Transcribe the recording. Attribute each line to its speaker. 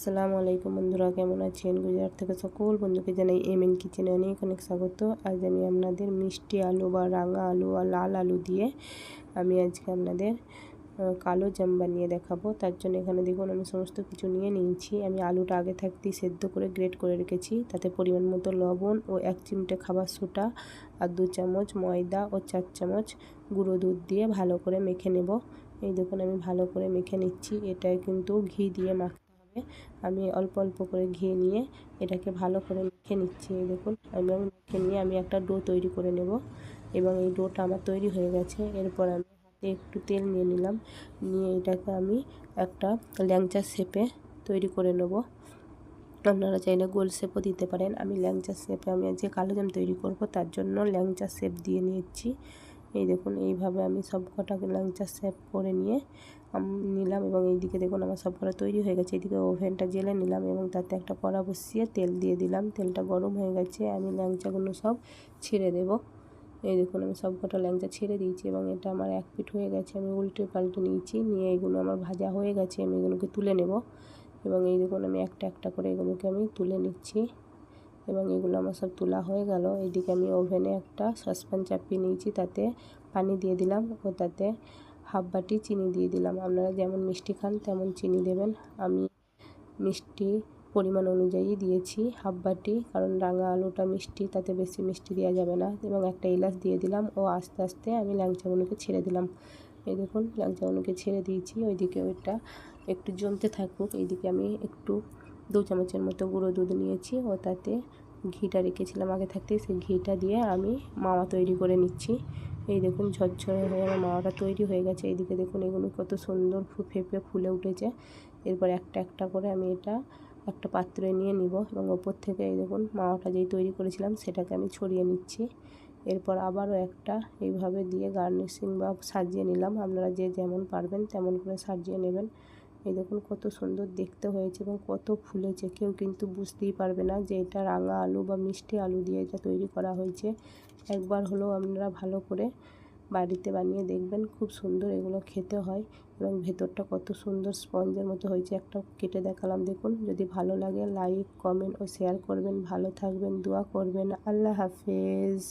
Speaker 1: আসসালামু আলাইকুম বন্ধুরা, কেমন আছেন? গুজরাট থেকে সকল বন্ধুকে জানাই এম এন কিচেনে অনেক অনেক স্বাগত। আজ আমি আপনাদের মিষ্টি আলু বা রাঙা আলু আর লাল আলু দিয়ে আমি আজকে আপনাদের কালো জাম বানিয়ে দেখাবো। তার জন্য এখানে দেখুন, আমি সমস্ত কিছু নিয়ে নিয়েছি। আমি আলুটা আগে থাকতেই সেদ্ধ করে গ্রেট করে রেখেছি। তাতে পরিমাণ মতো লবণ ও এক চিমটে খাবার সোটা আর দু চামচ ময়দা ও চার চামচ গুঁড়ো দুধ দিয়ে ভালো করে মেখে নেব। এই দেখুন, আমি ভালো করে মেখে নিচ্ছি। এটাই কিন্তু ঘি দিয়ে মাখ হবে আমি অল্প অল্প করে ঘি নিয়ে এটাকে ভালো করে মেখে নিচ্ছি দেখুন। এবং মেখে নিয়ে আমি একটা ডো তৈরি করে নেব এবং এই ডোটা আমার তৈরি হয়ে গেছে। এরপর আমি হাতে একটু তেল নিয়ে নিলাম। নিয়ে এটাকে আমি একটা ল্যাংচা শেপে তৈরি করে নেব। আপনারা চাইলে গোল শেপও দিতে পারেন। আমি ল্যাংচা শেপে, আমি আজকে কালো জাম তৈরি করব, তার জন্য ল্যাংচা শেপ দিয়ে নিচ্ছি। এই দেখুন, এইভাবে আমি সব কটাকে ল্যাংচা শেপ করে নিয়ে নিলাম এবং এইদিকে দেখুন আমার সব কটা তৈরি হয়ে গেছে। এদিকে ওভেনটা জেলে নিলাম এবং তাতে একটা কড়া বসিয়ে তেল দিয়ে দিলাম। তেলটা গরম হয়ে গেছে, আমি ল্যাংচাগুলো সব ছেড়ে দেব। এই দেখুন, আমি সব কটা ল্যাংচা ছেড়ে দিয়েছি এবং এটা আমার এক পিঠ হয়ে গেছে। আমি উল্টে পাল্টে নিয়েছি, নিয়ে এগুলো আমার ভাজা হয়ে গেছে, আমি এগুলোকে তুলে নেব। এবং এই দেখুন, আমি একটা একটা করে এগুলোকে আমি তুলে নিচ্ছি। এবং এগুলো আমার সব তোলা হয়ে গেল। এইদিকে আমি ওভেনে একটা সসপ্যান চাপিয়ে নিয়েছি, তাতে পানি দিয়ে দিলাম ও তাতে হাফ বাটি চিনি দিয়ে দিলাম। আপনারা যেমন মিষ্টি খান তেমন চিনি দেবেন। আমি মিষ্টি পরিমাণ অনুযায়ী দিয়েছি হাফ বাটি, কারণ রাঙা আলুটা মিষ্টি, তাতে বেশি মিষ্টি দেওয়া যাবে না। এবং একটা এলাচ দিয়ে দিলাম ও আস্তে আস্তে আমি ল্যাংচাগুলোকে ছেড়ে দিলাম। এই দেখুন ল্যাংচাগুলোকে ছেড়ে দিয়েছি। ওইদিকে ওইটা একটু জমতে থাকুক, এইদিকে আমি একটু দু চামচের মতো গুঁড়ো দুধ নিয়েছি ও তাতে ঘিটা রেখেছিলাম। আগে থাকতে সেই ঘিটা দিয়ে আমি মাওয়া তৈরি করে নিচ্ছি। এই দেখুন, ঝরঝরে হয়ে আমার মাওয়াটা তৈরি হয়ে গেছে। এইদিকে দেখুন, এগুলো কত সুন্দর ফেঁপে ফুলে উঠেছে। এরপর একটা একটা করে আমি এটা একটা পাত্রে নিয়ে নিব এবং ওপর থেকে এই দেখুন, মাওয়াটা যেই তৈরি করেছিলাম সেটাকে আমি ছড়িয়ে নিচ্ছি। এরপর আবারও একটা এইভাবে দিয়ে গার্নিশিং বা সাজিয়ে নিলাম। আপনারা যে যেমন পারবেন তেমন করে সাজিয়ে নেবেন। এই দেখুন কত সুন্দর দেখতে হয়েছে এবং কত ফুলেছে। কেউ কিন্তু বুঝতেই পারবে না যে এটা রাঙা আলু বা মিষ্টি আলু দিয়ে এটা তৈরি করা হয়েছে। একবার হলেও আপনারা ভালো করে বাড়িতে বানিয়ে দেখবেন, খুব সুন্দর এগুলো খেতে হয় এবং ভেতরটা কত সুন্দর স্পঞ্জের মতো হয়েছে। একটা কেটে দেখালাম, দেখুন। যদি ভালো লাগে, লাইক, কমেন্ট ও শেয়ার করবেন। ভালো থাকবেন, দোয়া করবেন। আল্লাহ হাফেজ।